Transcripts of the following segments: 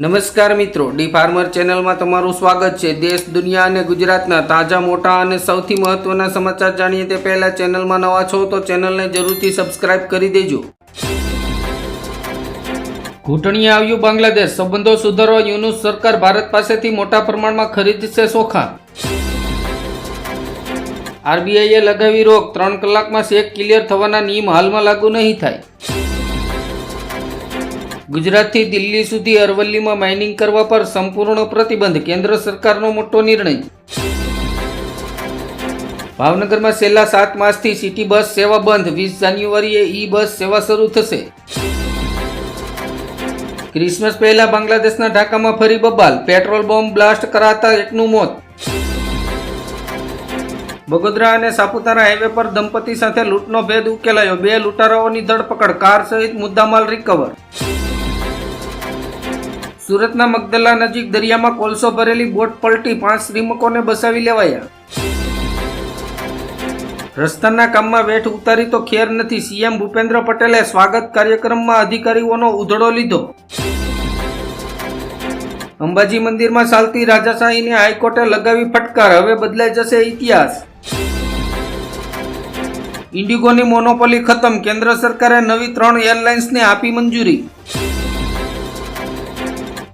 નમસ્કાર મિત્રો, D farmer ચેનલમાં તમારું સ્વાગત છે. દેશ, દુનિયા અને ગુજરાતના તાજા, મોટા અને સૌથી મહત્વના સમાચાર જાણીએ તે પહેલા ચેનલમાં નવા છો તો ચેનલને જરૂરથી સબસ્ક્રાઇબ કરી દેજો. ઘૂંટણીએ આવ્યું બાંગ્લાદેશ. સંબંધો સુધારવા યુનુસ સરકાર ભારત પાસેથી મોટા પ્રમાણમાં ખરીદશે સોખા. આરબીઆઈએ લગાવી રોક. ત્રણ કલાકમાં ચેક ક્લિયર થવાના નિયમ હાલમાં લાગુ નહીં થાય. ગુજરાતથી દિલ્હી સુધી અરવલ્લીમાં માઇનિંગ કરવા પર સંપૂર્ણ પ્રતિબંધ, કેન્દ્ર સરકારનો મોટો નિર્ણય. ભાવનગરમાં છેલ્લા સાત માસથી સિટી બસ સેવા બંધ, વીસ જાન્યુઆરીએ ઈ બસ સેવા શરૂ થશે. ક્રિસમસ પહેલા બાંગ્લાદેશના ઢાકામાં ફરી બબાલ, પેટ્રોલ બોમ્બ બ્લાસ્ટ કરાતા એકનું મોત. બગોદરા અને સાપુતારા હાઈવે પર દંપતી સાથે લૂંટનો ભેદ ઉકેલાયો, બે લૂંટારાઓની ધરપકડ, કાર સહિત મુદ્દામાલ રિકવર સુરતના મગદલા નજીક દરિયામાં કોલસો ભરેલી બોટ પલટી પાંચ શ્રીમકોને બસાવી લેવાયા. રસ્તાના કામમાં વેઠ ઉતારી તો ખેર નથી. સીએમ ભૂપેન્દ્ર પટેલે સ્વાગત કાર્યક્રમમાં અધિકારીઓનો ઉધડો લીધો. અંબાજી મંદિરમાં ચાલતી રાજાશાહીને હાઈકોર્ટે લગાવી ફટકાર. હવે બદલાઈ જશે ઇતિહાસ. ઇન્ડિગોની મોનોપોલી ખતમ. કેન્દ્ર સરકારે નવી ત્રણ એરલાઇન્સને આપી મંજૂરી.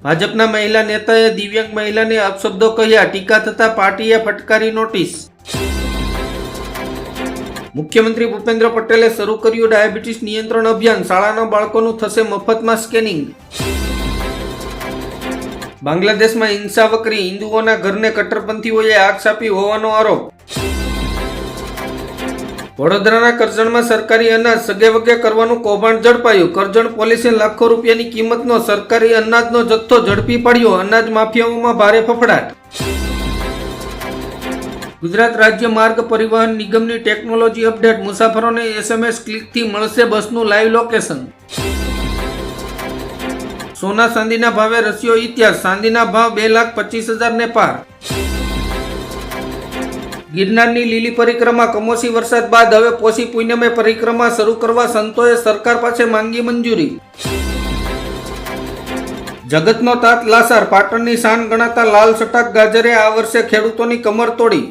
ભાજપના મહિલા નેતાએ દિવ્યાંગ મહિલાને અપશબ્દો કહ્યા. ટીકા થતા પાર્ટીએ ફટકારી નોટિસ. મુખ્યમંત્રી ભૂપેન્દ્ર પટેલે શરૂ કર્યું ડાયાબિટીસ નિયંત્રણ અભિયાન. શાળાના બાળકોનું થશે મફતમાં સ્કેનિંગ. બાંગ્લાદેશમાં હિંસા વકરી. હિન્દુઓના ઘરને કટ્ટરપંથીઓએ આગ સાપી હોવાનો આરોપ. વડોદરાના કરજણમાં સરકારી અનાજ સગે વગે કરવાનું કૌભાંડ ઝડપાયું. કરજણ પોલીસે લાખો રૂપિયાની કિંમતનો સરકારી અનાજનો જથ્થો ઝડપી પાડ્યો. અનાજ માફિયાઓમાં ભારે ફફડાટ. ગુજરાત રાજ્ય માર્ગ પરિવહન નિગમની ટેકનોલોજી અપડેટ. મુસાફરોને એસએમએસ ક્લિકથી મળશે બસનું લાઈવ લોકેશન. સોના ચાંદીના ભાવે રસ્યો ઇતિહાસ. ચાંદીના ભાવ બે લાખ પચીસ હજારને પાર. ગિરનારની લીલી પરિક્રમા કમોસી વરસાદ બાદ હવે પોષી પૂનમે પરિક્રમા શરૂ કરવા સંતોએ સરકાર પાસે માંગી મંજૂરી. જગતનો તાત લાસાર, પાટણની શાન ગણાતા લાલ સટાક ગાજરે આ વર્ષે ખેડૂતોની કમર તોડી.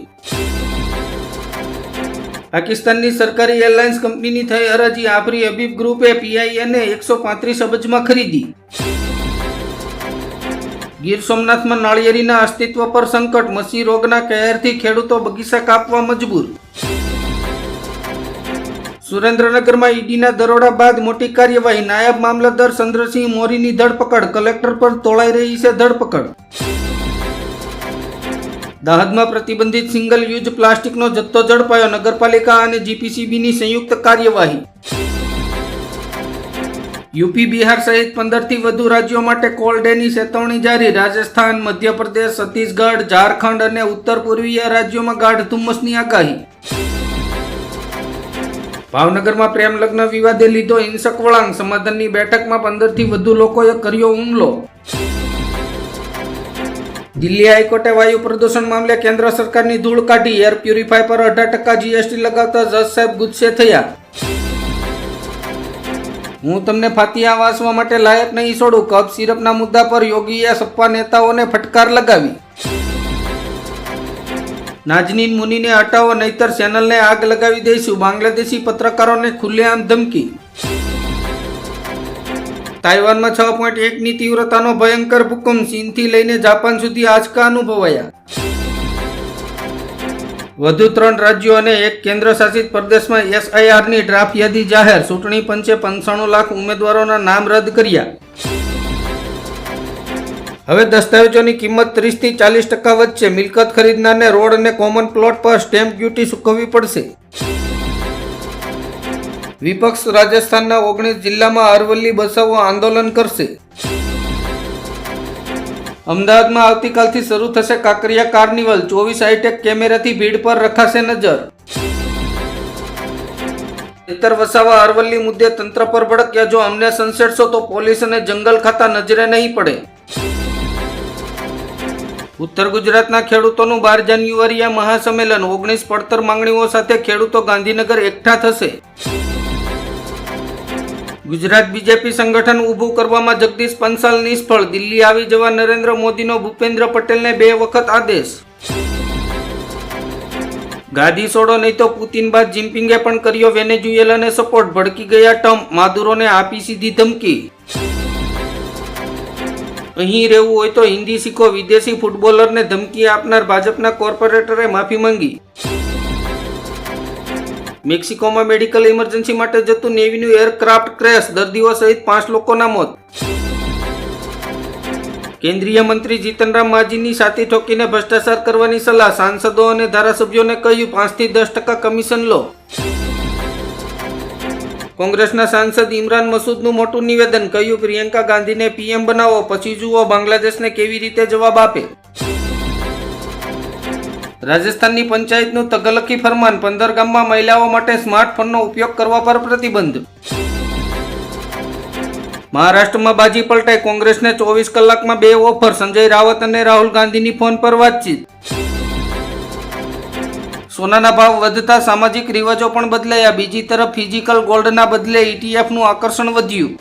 પાકિસ્તાનની સરકારી એરલાઇન્સ કંપનીની થઈ હરાજી આફરી અબીબ ગ્રુપે પીઆઈએને એકસો પાંત્રીસ અબજમાં ખરીદી. ગીર સોમનાથમાં નાળિયેરીના અસ્તિત્વ પર સંકટ, મસી રોગના કહેરથી ખેડૂતો બગીચા કાપવા મજબૂર. સુરેન્દ્રનગરમાં ઈડીના દરોડા બાદ મોટી કાર્યવાહી, નાયબ મામલતદાર ચંદ્રસિંહ મોરીની ધરપકડ, કલેક્ટર પર તોળાઈ રહી છે ધરપકડ. દાહોદમાં પ્રતિબંધિત સિંગલ યુઝ પ્લાસ્ટિકનો જથ્થો ઝડપાયો, નગરપાલિકા અને જીપીસીબીની સંયુક્ત કાર્યવાહી. યુપી, બિહાર સહિત પંદરથી વધુ રાજ્યો માટે કોલ્ડ ડેની ચેતવણી જારી. રાજસ્થાન, મધ્યપ્રદેશ, છત્તીસગઢ, ઝારખંડ અને ઉત્તર પૂર્વીય રાજ્યોમાં ગાઢ ધુમ્મસની આગાહી. ભાવનગરમાં પ્રેમ લગ્ન વિવાદે લીધો હિંસક વળાંક. સમાધાનની બેઠકમાં પંદરથી વધુ લોકોએ કર્યો હુમલો. દિલ્હી હાઈકોર્ટે વાયુ પ્રદૂષણ મામલે કેન્દ્ર સરકારની ધૂળ કાઢી. એર પ્યુરિફાય પર અઢાર ટકા જીએસટી લગાવતા જજ સાહેબ ગુસ્સે થયા. હું તમને ફાતિયા વાંચવા માટે લાયક નહીં છોડું. કપ સિરપના મુદ્દા પર યોગીએ સપા નેતાઓને ફટકાર લગાવી. નાજનીન મુનિને હટાવો, નહીતર ચેનલને આગ લગાવી દઈશું. બાંગ્લાદેશી પત્રકારોને ખુલ્લેઆમ ધમકી. તાઇવાનમાં છ પોઈન્ટ એકની તીવ્રતાનો ભયંકર ભૂકંપ. ચીનથી લઈને જાપાન સુધી આંચકા અનુભવાયા. વધુ ત્રણ રાજ્યો અને એક કેન્દ્ર શાસિત પ્રદેશમાં એસઆઈઆરની ડ્રાફ્ટ યાદી જાહેર. ચૂંટણી પંચે પંચાણું લાખ ઉમેદવારોના નામ રદ કર્યા. હવે દસ્તાવેજોની કિંમત ત્રીસથી ચાલીસ ટકા વચ્ચે. મિલકત ખરીદનારને રોડ અને કોમન પ્લોટ પર સ્ટેમ્પ ડ્યુટી ચૂકવવી પડશે. વિપક્ષ રાજસ્થાનના ઓગણીસ જિલ્લામાં અરવલ્લી બસાવો આંદોલન કરશે. અમદાવાદમાં આવતીકાલથી શરૂ થશે કાંકરિયા કાર્નિવલ. ચોવીસ હાઈટેક કેમેરાથી ભીડ પર રખાશે નજર. ખેતર વસાવા અરવલ્લી મુદ્દે તંત્ર પર ભડક્યા. જો અમને સંસેડશો તો પોલીસ અને જંગલ ખાતા નજરે નહીં પડે. ઉત્તર ગુજરાતના ખેડૂતોનું બાર જાન્યુઆરીએ મહાસંમેલન. ઓગણીસ પડતર માંગણીઓ સાથે ખેડૂતો ગાંધીનગર એકઠા થશે. ગુજરાત બીજેપી સંગઠન ઊભું કરવામાં જગદીશ પંસાલ નિષ્ફળ. દિલ્હી આવી જવા નરેન્દ્ર મોદીનો ભૂપેન્દ્ર પટેલને બે વખત આદેશ. ગાદી છોડો નહીં તો પુતિન બાદ જિમ્પિંગે પણ કર્યો વેનેઝુએલાને સપોર્ટ ભડકી ગયા ટ્રમ્પ. માદુરોને આપી સીધી ધમકી. અહીં રહેવું હોય તો હિન્દી શીખો. વિદેશી ફૂટબોલરને ધમકી આપનાર ભાજપના કોર્પોરેટરે માફી માંગી. મેક્સિકોમાં મેડિકલ ઇમરજન્સી માટે જતું નેવીનું એરક્રાફ્ટ ક્રેશ, દર્દીઓ સહિત પાંચ લોકોના મોત. કેન્દ્રીય મંત્રી જીતનરામ માજીની સાથે ઠોકીને ભ્રષ્ટાચાર કરવાની સલાહ, સાંસદો અને ધારાસભ્યોને કહ્યું, પાંચથી દસ ટકા કમિશન લો. કોંગ્રેસના સાંસદ ઇમરાન મસૂદનું મોટું નિવેદન, કહ્યું, પ્રિયંકા ગાંધીને પીએમ બનાવો, પછી જુઓ બાંગ્લાદેશને કેવી રીતે જવાબ આપે. રાજસ્થાનની પંચાયતનું તગલકી ફરમાન પંદર ગામમાં મહિલાઓ માટે સ્માર્ટફોનનો ઉપયોગ કરવા પર પ્રતિબંધ. મહારાષ્ટ્રમાં બાજી પલટાઈ કોંગ્રેસને ચોવીસ કલાકમાં બે ઓફર, સંજય રાવત અને રાહુલ ગાંધીની ફોન પર વાતચીત. સોનાના ભાવ વધતા સામાજિક રિવાજો પણ બદલાયા, બીજી તરફ ફિઝિકલ ગોલ્ડના બદલે ઇટીએફનું આકર્ષણ વધ્યું.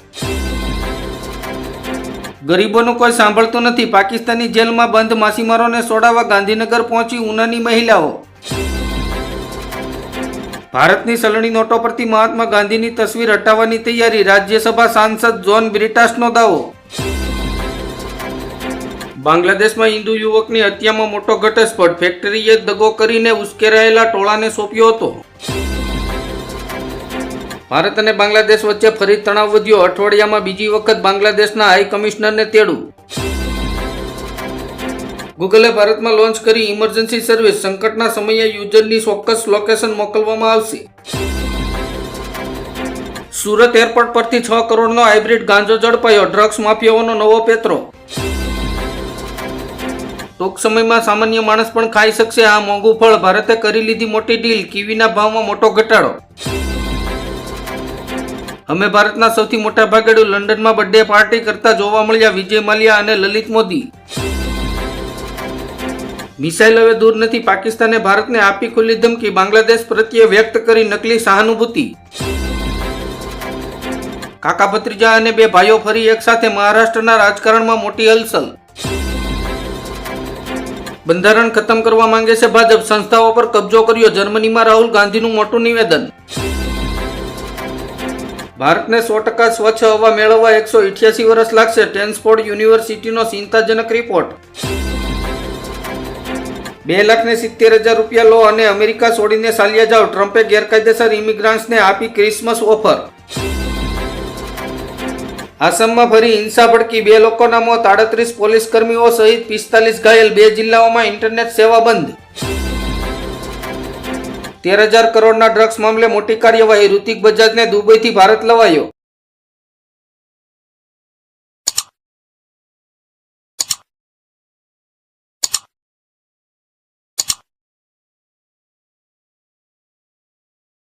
ગરીબોનું કોઈ સાંભળતું નથી. પાકિસ્તાની જેલમાં બંધ માછીમારોને છોડાવવા ગાંધીનગર પહોંચી ઉનાની મહિલાઓ. ભારતની સલણી નોટો પરથી મહાત્મા ગાંધીની તસવીર હટાવવાની તૈયારી. રાજ્યસભા સાંસદ જોન બ્રિટાસનો દાવો. બાંગ્લાદેશમાં હિન્દુ યુવકની હત્યામાં મોટો ઘટસ્ફોટ. ફેક્ટરીએ દગો કરીને ઉશ્કેરાયેલા ટોળાને સોંપ્યો હતો. ભારત અને બાંગ્લાદેશ વચ્ચે ફરી તણાવ વધ્યો. અઠવાડિયામાં બીજી વખત બાંગ્લાદેશના હાઈ કમિશનરને તેડું ગૂગલે ભારતમાં લોન્ચ કરી ઇમરજન્સી સર્વિસ. સંકટના સમયે યુઝરની ચોક્કસ લોકેશન મોકલવામાં આવશે. સુરત એરપોર્ટ પરથી છ કરોડનો હાઇબ્રિડ ગાંજો ઝડપાયો. ડ્રગ્સ માફિયાઓનો નવો પેત્રો. ટૂંક સમયમાં સામાન્ય માણસ પણ ખાઈ શકશે. આ મોંઘું ફળ ભારતે કરી લીધી મોટી ડીલ. કીવીના ભાવમાં મોટો ઘટાડો. અમે ભારતના સૌથી મોટા ભાગેડુ લંડનમાં બર્થડે પાર્ટી કરતા જોવા મળ્યા વિજય માલ્યા અને લલિત મોદી. મિસાઇલ હવે દૂર નથી, પાકિસ્તાને ભારતને આપી ખુલ્લી ધમકી, બાંગ્લાદેશ પ્રત્યે વ્યક્ત કરી નકલી સહાનુભૂતિ. કાકા ભત્રીજા અને બે ભાઈઓ ફરી એક સાથે મહારાષ્ટ્રના રાજકારણમાં મોટી હલચલ બંધારણ ખતમ કરવા માંગે છે ભાજપ, સંસ્થાઓ પર કબજો કર્યો જર્મનીમાં રાહુલ ગાંધીનું મોટું નિવેદન. ભારતને સો ટકા સ્વચ્છ હવા મેળવવા એકસો ઇઠ્યાસી વર્ષ લાગશે ટેન્સફોર્ડ યુનિવર્સિટીનો ચિંતાજનક રિપોર્ટ. બે લાખને સિત્તેર હજાર રૂપિયા લો અને અમેરિકા છોડીને ચાલ્યા જાઓ. ટ્રમ્પે ગેરકાયદેસર ઇમિગ્રાન્ટ્સને આપી ક્રિસમસ ઓફર. આસામમાં ફરી હિંસા ભડકી. બે લોકોના મોત. આડત્રીસ પોલીસ કર્મીઓ સહિત પિસ્તાલીસ ઘાયલ. બે જિલ્લાઓમાં ઇન્ટરનેટ સેવા બંધ. તેર હજાર કરોડના ડ્રગ્સ મામલે મોટી કાર્યવાહી ઋતિક બજાજને દુબઈથી ભારત લવાયો.